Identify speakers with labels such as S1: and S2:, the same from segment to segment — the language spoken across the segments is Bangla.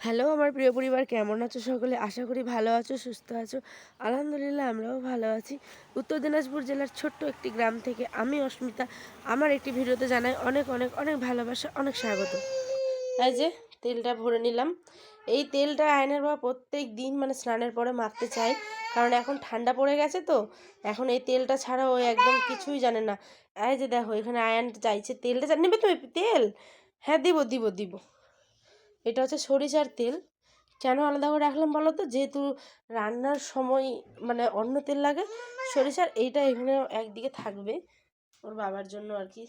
S1: হ্যালো, আমার প্রিয় পরিবার, কেমন আছো সকলে? আশা করি ভালো আছো, সুস্থ আছো। আলহামদুলিল্লাহ, আমরাও ভালো আছি। উত্তর দিনাজপুর জেলার ছোট্ট একটি গ্রাম থেকে আমি অস্মিতা। আমার একটি ভিডিওতে জানাই অনেক অনেক অনেক ভালোবাসা, অনেক স্বাগত। এই যে, তেলটা ভরে নিলাম। এই তেলটা আয়নের বাবা প্রত্যেক দিন মানে স্নানের পরে মাখতে চাই কারণ এখন ঠান্ডা পড়ে গেছে তো। এখন এই তেলটা ছাড়া ও একদম কিছুই জানে না। এই যে দেখো, এখানে আয়ন চাইছে তেলটা। নেবে তুমি তেল? হ্যাঁ দিব দিব দিব। এটা হচ্ছে সরিষার তেল। কেন আলাদা করে রাখলাম বলো তো? যেহেতু রান্নার সময় মানে অন্য তেল লাগে, সরিষার এইটা এখানে একদিকে থাকবে ওর বাবার জন্য আর কি।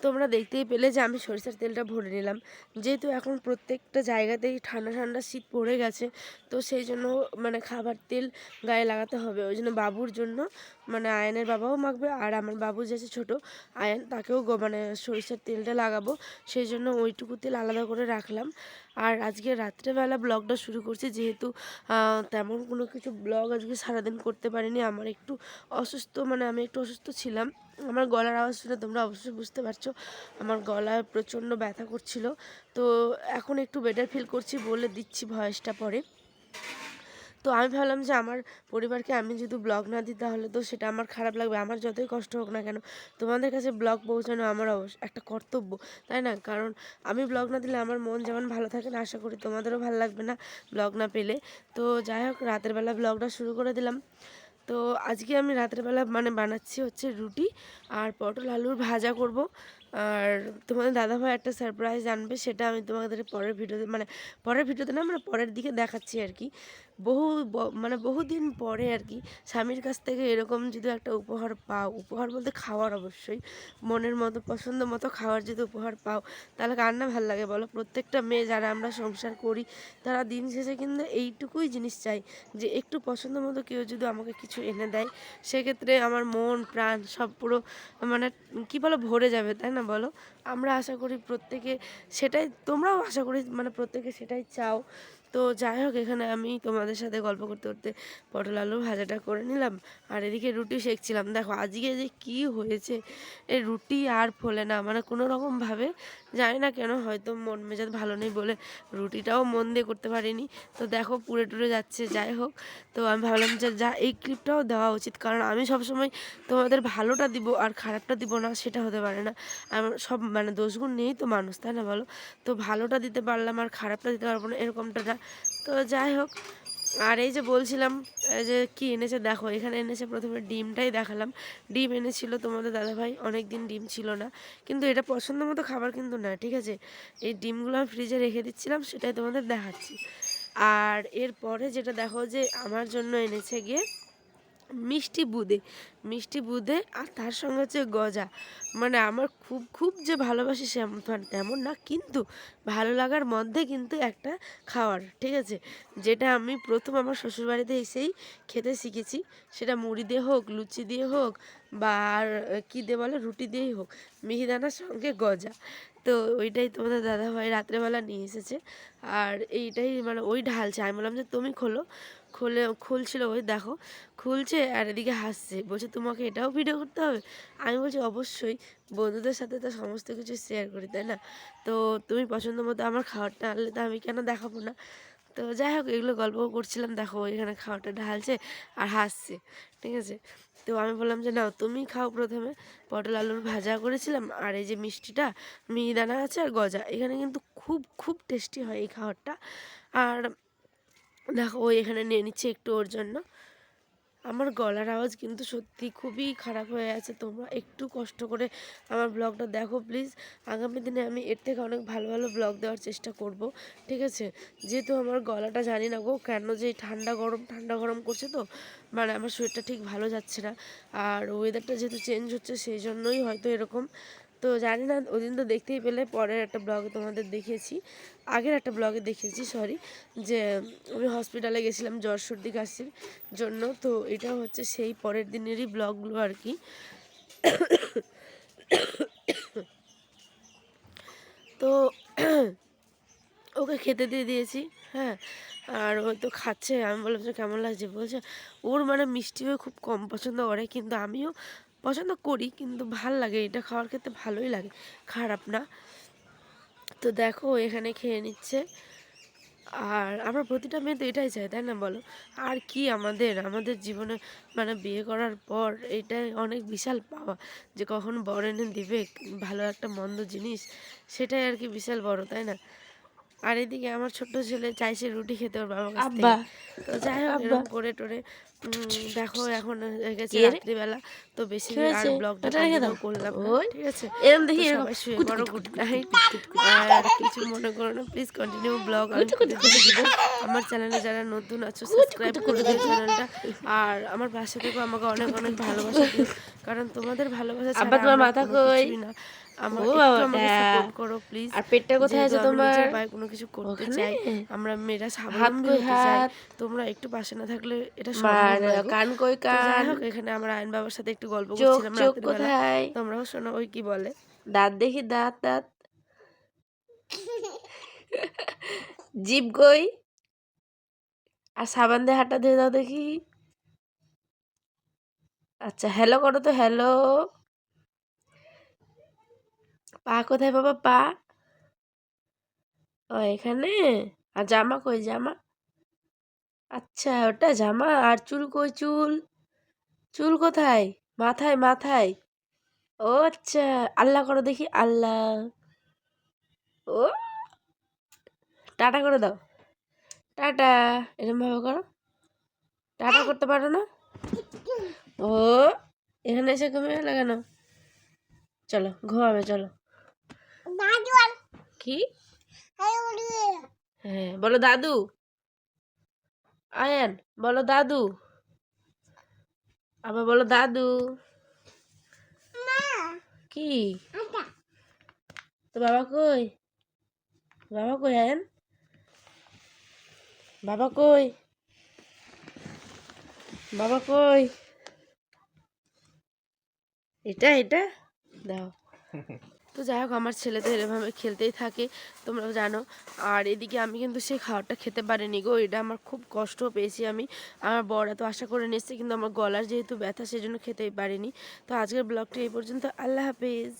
S1: তোমরা দেখতেই পেলে যে আমি সরিষার তেলটা ভরে নিলাম। যেহেতু এখন প্রত্যেকটা জায়গাতেই ঠান্ডা ঠান্ডা শীত পড়ে গেছে, তো সেই জন্য মানে খাবার তেল গায়ে লাগাতে হবে। ওই জন্য বাবুর জন্য মানে আয়নের বাবাও মাখবে আর আমার বাবু যে আছে ছোটো, আয়ন তাকেও গো- মানে সরিষার তেলটা লাগাবো। সেই জন্য ওইটুকু তেল আলাদা করে রাখলাম। আর আজকে রাত্রেবেলা ব্লগটা শুরু করছি, যেহেতু তেমন কোনো কিছু ব্লগ আজকে সারাদিন করতে পারিনি। আমার একটু অসুস্থ মানে আমি একটু অসুস্থ ছিলাম। আমার গলার আওয়াজ শুনে তোমরা অবশ্যই বুঝতে পারছ, আমার গলায় প্রচণ্ড ব্যথা করছিল। তো এখন একটু বেটার ফিল করছি বলে দিচ্ছি ভয়েসটা পরে। তো আমি ভাবলাম যে আমার পরিবারকে আমি যদি ব্লগ না দিই তাহলে তো সেটা আমার খারাপ লাগবে। আমার যতই কষ্ট হোক না কেন, তোমাদের কাছে ব্লগ পৌঁছানো আমার অবশ্য একটা কর্তব্য, তাই না? কারণ আমি ব্লগ না দিলে আমার মন যেমন ভালো থাকে না, আশা করি তোমাদেরও ভালো লাগবে না ব্লগ না পেলে। তো যাই হোক, রাতের বেলা ব্লগটা শুরু করে দিলাম। তো আজকে আমি রাতের বেলা মানে বানাচ্ছি হচ্ছে রুটি আর পটল আলুর ভাজা করব। আর তোমাদের দাদাভাই একটা সারপ্রাইজ আনবে, সেটা আমি তোমাদের পরের ভিডিওতে মানে পরের ভিডিওতে না মানে পরের দিকে দেখাচ্ছি আর কি। বহু মানে বহুদিন পরে আর কি স্বামীর কাছ থেকে এরকম যদি একটা উপহার পাও, উপহার বলতে খাওয়ার অবশ্যই, মনের মতো, পছন্দ মতো খাওয়ার যদি উপহার পাও, তাহলে কার না ভালো লাগে বলো? প্রত্যেকটা মেয়ে যারা আমরা সংসার করি, তারা দিন শেষে কিন্তু এইটুকুই জিনিস চাই যে একটু পছন্দ মতো কেউ যদি আমাকে কিছু এনে দেয়, সেক্ষেত্রে আমার মন, প্রাণ সব পুরো মানে কী বলো, ভরে যাবে, তাই না বলো? আমরা আশা করি প্রত্যেকে সেটাই, তোমরাও আশা করি মানে প্রত্যেকে সেটাই চাও। তো যাই হোক, এখানে আমি তোমাদের সাথে গল্প করতে করতে পটল আলুর ভাজাটা করে নিলাম। আর এদিকে রুটি শেখছিলাম দেখো, আজকে যে কি হয়েছে এই রুটি আর ফোলে না। মানে কোনো রকমভাবে জানি না কেন, হয়তো মন মেজাজ ভালো নেই বলে রুটিটাও মন দিয়ে করতে পারিনি। তো দেখো পুড়ে টুরে যাচ্ছে, যাই হোক। তো আমি ভাবলাম যে যা, এই ক্লিপটাও দেওয়া উচিত। কারণ আমি সবসময় তোমাদের ভালোটা দিব আর খারাপটা দিব না, সেটা হতে পারে না। আমার সব মানে দোষগুণ নেই তো মানুষ, তাই না বলো? তো ভালোটা দিতে পারলাম আর খারাপটা দিতে পারব না, এরকমটা না। তো যাই হোক আর এই যে বলছিলাম যে কি এনেছে দেখো, এখানে এনেছে প্রথমে ডিমটাই দেখালাম। ডিম এনেছিল তোমাদের দাদাভাই অনেক দিন ডিম ছিল না। কিন্তু এটা পছন্দ মতো খাবার কিন্তু না, ঠিক আছে? এই ডিমগুলো আমি ফ্রিজে রেখে দিচ্ছিলাম, সেটাই তোমাদের দেখাচ্ছি। আর এরপরে যেটা দেখো যে আমার জন্য এনেছে গিয়ে মিষ্টি বুদে মিষ্টি বুদে আর তার সঙ্গে হচ্ছে গজা। মানে আমার খুব খুব যে ভালোবাসি সে মানে তেমন না, কিন্তু ভালো লাগার মধ্যে কিন্তু একটা খাওয়ার, ঠিক আছে? যেটা আমি প্রথম আমার শ্বশুরবাড়িতে এসেই খেতে শিখেছি। সেটা মুড়ি দিয়ে হোক, লুচি দিয়ে হোক বা আর কী দিয়ে বলে, রুটি দিয়েই হোক, মিহিদানার সঙ্গে গজা। তো ওইটাই তোমাদের দাদাভাই রাত্রেবেলা নিয়ে এসেছে। আর এইটাই মানে ওই ঢালছে। আমি বললাম যে, তুমি খোলো। খুলে, খুলছিল ওই দেখো, খুলছে আর এদিকে হাসছে। বলছে, তোমাকে এটাও ভিডিও করতে হবে? আমি বলছি, অবশ্যই। বন্ধুদের সাথে তো সমস্ত কিছু শেয়ার করি, তাই না? তো তুমি পছন্দ মতো আমার খাবারটা আনলে তো আমি কেন দেখাবো না? তো যাই হোক, এগুলো গল্প করছিলাম দেখো এখানে খাওয়াটা ঢালছে আর হাসছে, ঠিক আছে? তো আমি বললাম যে, নাও, তুমি খাও প্রথমে। পটল আলুর ভাজা করেছিলাম আর এই যে মিষ্টিটা মিহিদানা আছে আর গজা। এখানে কিন্তু খুব খুব টেস্টি হয় এই খাবারটা। আর দেখো ও এখানে নিয়ে নিচ্ছে একটু ওর জন্য। আমার গলার আওয়াজ কিন্তু সত্যি খুবই খারাপ হয়ে আছে। তোমরা একটু কষ্ট করে আমার ব্লগটা দেখো প্লিজ। আগামী দিনে আমি এর থেকে অনেক ভালো ভালো ব্লগ দেওয়ার চেষ্টা করব, ঠিক আছে? যেহেতু আমার গলাটা জানি না গো কেন যে ঠান্ডা গরম ঠান্ডা গরম করছে তো মানে আমার শরীরটা ঠিক ভালো যাচ্ছে না। আর ওয়েদারটা যেহেতু চেঞ্জ হচ্ছে, সেই জন্যই হয়তো এরকম। তো জানি না, ওদিন তো দেখতেই পেলে, পরের একটা ব্লগে তোমাদের দেখিয়েছি। আগের একটা ব্লগে দেখিয়েছি সরি যে আমি হসপিটালে গেছিলাম, জ্বর সর্দি কাশির জন্য। তো এটা হচ্ছে সেই পরের দিনেরই ব্লগগুলো আর কি। তো ওকে খেতে দিয়ে দিয়েছি হ্যাঁ। আর ও তো খাচ্ছে, আমি বললাম যে কেমন লাগছে? বলছে, ওর মানে মিষ্টিও খুব কম পছন্দ করে, কিন্তু আমিও পছন্দ করি কিন্তু ভালো লাগে। এটা খাওয়ার ক্ষেত্রে ভালোই লাগে। খারাপ না। তো দেখো এখানে খেয়ে নিচ্ছে। আর আমরা প্রতিটা মেয়ে তো এটাই চাই তাই না বলো? আর কি আমাদের? আমাদের জীবনে মানে বিয়ে করার পর এটাই অনেক বিশাল পাওয়া। যে কখন বর এনে দিবে ভালো একটা মন্দ জিনিস সেটাই আর কি বিশাল বড় তাই না? আর এদিকে আমার ছোট্ট ছেলে চাইছে রুটি খেতে ওর বাবার কাছ থেকে। তো যাই হোক করে টোরে দেখো এখন হয়ে গেছে রাত্রিবেলা। তো বেশি আর ব্লগটা
S2: দাও।
S1: করলাম ঠিক আছে?
S2: এরম
S1: তো
S2: দেখি এরকম
S1: সবাই শুয়ে পড়ো। গুড নাইট আর কিছু মনে করো না প্লিজ কন্টিনিউ ব্লগ আমার চ্যানেলে যারা নতুন আছো সাবস্ক্রাইব করে দিও চ্যানেলটা আর আমার পাশে থেকে আমাকে অনেক অনেক ভালোবাসা কারণ তোমাদের ভালোবাসা ছাড়া
S2: আব্বা, তোমার মাথা কই?
S1: না। আমার
S2: ও
S1: একটু আমাকে
S2: বাবাটা।
S1: সাপোর্ট করো প্লিজ
S2: আর পেটটা কোথায় আছে তোমার?
S1: কোনো কিছু করতে চাই আমরা মেয়েরা
S2: হাত কই
S1: হতে চাই। তোমরা একটু পাশে না থাকলে এটা
S2: আর
S1: সম্ভব
S2: কান কই কান?
S1: এখানে আমরা আইন বাবার সাথে একটু গল্প করছিলাম রাতের বেলা তোমরাও শোনো ওই কি বলে।
S2: দাঁত দেখি দাঁত দাঁত। জিভ কই? আর সাবান দিয়ে হাতটা ধুয়ে দাও দেখি। আচ্ছা হ্যালো করো তো হ্যালো পা কোথায় বাবা? পা? ও, এখানে? আর জামা কই? জামা? আচ্ছা ওটা জামা। আর চুল কই? চুল? চুল কোথায়? মাথায় মাথায়। ও আচ্ছা। আল্লাহ করো দেখি, আল্লাহ। ও, টাটা করে দাও। টাটা। এরকম ভাবে করো। টাটা করতে পারো না? ও, এখানে এসে ঘুমিয়ে লাগানো চলো, ঘুমাবে, চলো। কি? হ্যাঁ বলো দাদু। আয়ান বলো দাদু। আবার বলো দাদু। কি? তো বাবা কই? বাবা কই আয়ান? বাবা কই? বাবা কই? এটা এটা? দাও। তো যাই হোক, আমার ছেলে তো এরভাবে খেলতেই থাকে তোমরা জানো। আর এদিকে আমি কিন্তু সেই খাবারটা খেতে পারিনি গো, এটা আমার খুব কষ্ট পেয়েছি আমি। আমার বড় তো আশা করে নিচ্ছে কিন্তু আমার গলার যেহেতু ব্যথা, সেজন্য খেতেই পারিনি। তো আজকের ব্লগটি এই পর্যন্ত, আল্লাহ হাফিজ।